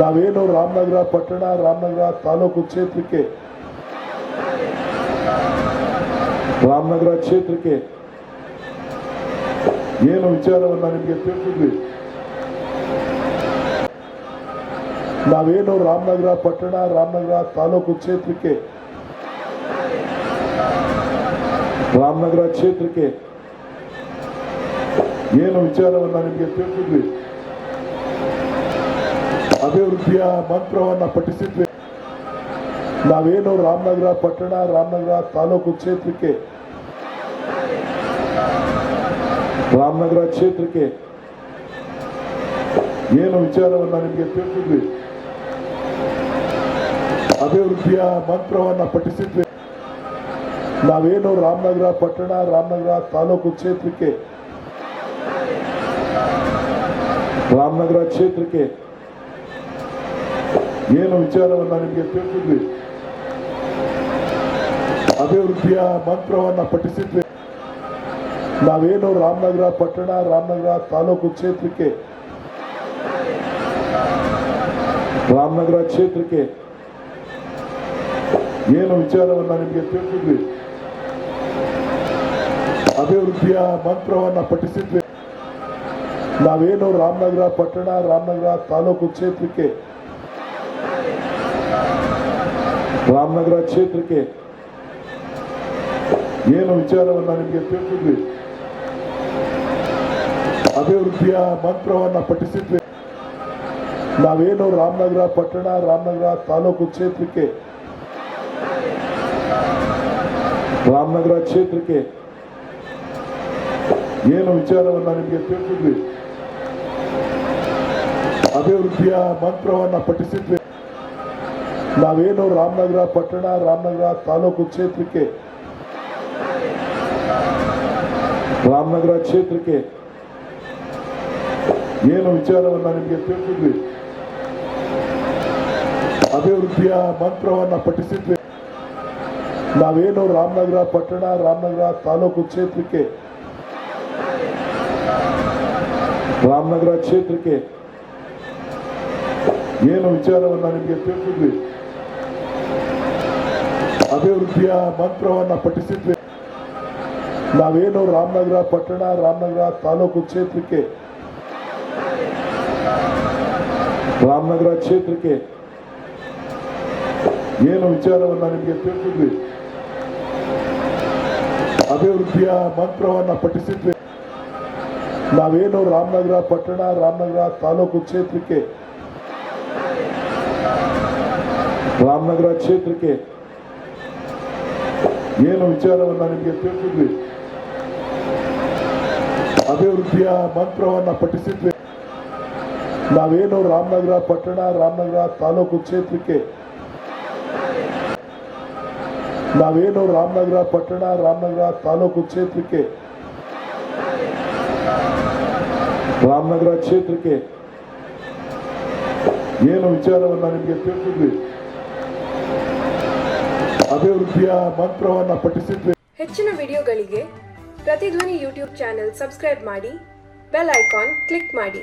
ನಾವೇನು ರಾಮನಗರ, ಪಟ್ಟಣ, ರಾಮನಗರ ತಾಲೂಕು ಕ್ಷೇತ್ರಕ್ಕೆ, ರಾಮನಗರ ಕ್ಷೇತ್ರಕ್ಕೆ ಏನು ವಿಚಾರವನ್ನ ನಿಮಗೆ ತಿಳಿಸಿದ್ವಿ? ನಾವೇನು ರಾಮನಗರ, ಪಟ್ಟಣ, ರಾಮನಗರ ತಾಲೂಕು ಕ್ಷೇತ್ರಕ್ಕೆ, ರಾಮನಗರ ಕ್ಷೇತ್ರಕ್ಕೆ ಏನು ವಿಚಾರವನ್ನ ನಿಮಗೆ ತಿಳಿಸಿದ್ವಿ? ಅಭಿವೃದ್ಧಿಯ ಮಂತ್ರವನ್ನು ಪಠಿಸಿದ್ವಿ. ನಾವೇನು ರಾಮನಗರ ಪಟ್ಟಣ, ರಾಮನಗರ ತಾಲೂಕು ಕ್ಷೇತ್ರಕ್ಕೆ, ರಾಮನಗರ ಕ್ಷೇತ್ರಕ್ಕೆ ಏನು ವಿಚಾರವನ್ನ ನಿಮಗೆ ತಿಳಿಸಿದ್ವಿ. ಅಭಿವೃದ್ಧಿಯ ಮಂತ್ರವನ್ನು ಪಠಿಸಿದ್ವಿ. ನಾವೇನು ರಾಮನಗರ ಪಟ್ಟಣ, ರಾಮನಗರ ತಾಲೂಕು ಕ್ಷೇತ್ರಕ್ಕೆ, ರಾಮನಗರ ಕ್ಷೇತ್ರಕ್ಕೆ ಏನು ವಿಚಾರವನ್ನ ನಿಮಗೆ ತಿಳಿಸಿದ್ವಿ ಅಭಿವೃದ್ಧಿಯ ಮಂತ್ರವನ್ನ ಪಠಿಸಿದ್ವಿ ನಾವೇನು ರಾಮನಗರ ಪಟ್ಟಣ, ರಾಮನಗರ ತಾಲೂಕು ಕ್ಷೇತ್ರಕ್ಕೆ? ರಾಮನಗರ ಕ್ಷೇತ್ರಕ್ಕೆ? ಏನು ವಿಚಾರವನ್ನ ನಿಮಗೆ ತಿಳಿಸಿದ್ವಿ ಅಭಿವೃದ್ಧಿಯ ಮಂತ್ರವನ್ನ ಪಠಿಸಿದ್ವಿ ನಾವೇನು ರಾಮನಗರ ಪಟ್ಟಣ, ರಾಮನಗರ ತಾಲೂಕು ಕ್ಷೇತ್ರಕ್ಕೆ? ರಾಮನಗರ ಕ್ಷೇತ್ರಕ್ಕೆ ಏನು ವಿಚಾರವನ್ನ ನಿಮಗೆ ತಿಳಿಸಿದ್ವಿ ಅಭಿವೃದ್ಧಿಯ ಮಂತ್ರವನ್ನ ಪಠಿಸಿದ್ವಿ. ನಾವೇನು ರಾಮನಗರ ಪಟ್ಟಣ, ರಾಮನಗರ ತಾಲೂಕು ಕ್ಷೇತ್ರಕ್ಕೆ, ರಾಮನಗರ ಕ್ಷೇತ್ರಕ್ಕೆ ಏನು ವಿಚಾರವನ್ನ ನಿಮಗೆ ತಿಳಿಸಿದ್ವಿ ಅಭಿವೃದ್ಧಿಯ ಮಂತ್ರವನ್ನ ಪಠಿಸಿದ್ವಿ. ನಾವೇನು ರಾಮನಗರ, ಪಟ್ಟಣ, ರಾಮನಗರ ತಾಲೂಕು ಕ್ಷೇತ್ರಕ್ಕೆ, ರಾಮನಗರ ಕ್ಷೇತ್ರಕ್ಕೆ ಏನು ವಿಚಾರವನ್ನ ನಿಮಗೆ ತಿಳಿಸಿದ್ವಿ ಅಭಿವೃದ್ಧಿಯ ಮಂತ್ರವನ್ನ ಪಠಿಸಿದ್ವಿ. ನಾವೇನು ರಾಮನಗರ, ಪಟ್ಟಣ, ರಾಮನಗರ ತಾಲೂಕು ಕ್ಷೇತ್ರಕ್ಕೆ, ರಾಮನಗರ ಕ್ಷೇತ್ರಕ್ಕೆ ಏನು ವಿಚಾರವನ್ನ ನಿಮಗೆ ತಿಳಿಸಿದ್ವಿ ಅಭಿವೃದ್ಧಿಯ ಮಂತ್ರವನ್ನು ಪಠಿಸಿದ್ವಿ. ನಾವೇನು ರಾಮನಗರ ಪಟ್ಟಣ, ರಾಮನಗರ ತಾಲೂಕು ಕ್ಷೇತ್ರಕ್ಕೆ, ರಾಮನಗರ ಕ್ಷೇತ್ರಕ್ಕೆ ಏನು ವಿಚಾರವನ್ನ ನಿಮಗೆ ತಿಳಿಸಿದ್ವಿ? ಅಭಿವೃದ್ಧಿಯ ಮಂತ್ರವನ್ನು ಪಠಿಸಿದ್ವಿ. ನಾವೇನು ರಾಮನಗರ ಪಟ್ಟಣ, ರಾಮನಗರ ತಾಲೂಕು ಕ್ಷೇತ್ರಕ್ಕೆ, ರಾಮನಗರ ಕ್ಷೇತ್ರಕ್ಕೆ ಏನು ವಿಚಾರವನ್ನ ನಿಮಗೆ ತಿಳಿಸಿದ್ವಿ? ಅಭಿವೃದ್ಧಿಯ ಮಂತ್ರವನ್ನ ಪಠಿಸಿದ್ವಿ. ನಾವೇನು ರಾಮನಗರ ಪಟ್ಟಣ, ರಾಮನಗರ ತಾಲೂಕು ಕ್ಷೇತ್ರಕ್ಕೆ? ನಾವೇನು ರಾಮನಗರ ಪಟ್ಟಣ, ರಾಮನಗರ ತಾಲೂಕು ಕ್ಷೇತ್ರಕ್ಕೆ? ರಾಮನಗರ ಕ್ಷೇತ್ರಕ್ಕೆ? ಏನು ವಿಚಾರವನ್ನ ನಿಮಗೆ ತಿಳಿಸಿದ್ವಿ? ಅಭಿವೃದ್ಧಿಯ ಮಂತ್ರವನ್ನ ಪಠಿಸಿದ್ವಿ. ಹೆಚ್ಚಿನ ವಿಡಿಯೋಗಳಿಗೆ ಪ್ರತಿಧ್ವನಿ ಯೂಟ್ಯೂಬ್ ಚಾನೆಲ್ ಸಬ್ಸ್ಕ್ರೈಬ್ ಮಾಡಿ ಬೆಲ್ ಐಕಾನ್ ಕ್ಲಿಕ್ ಮಾಡಿ.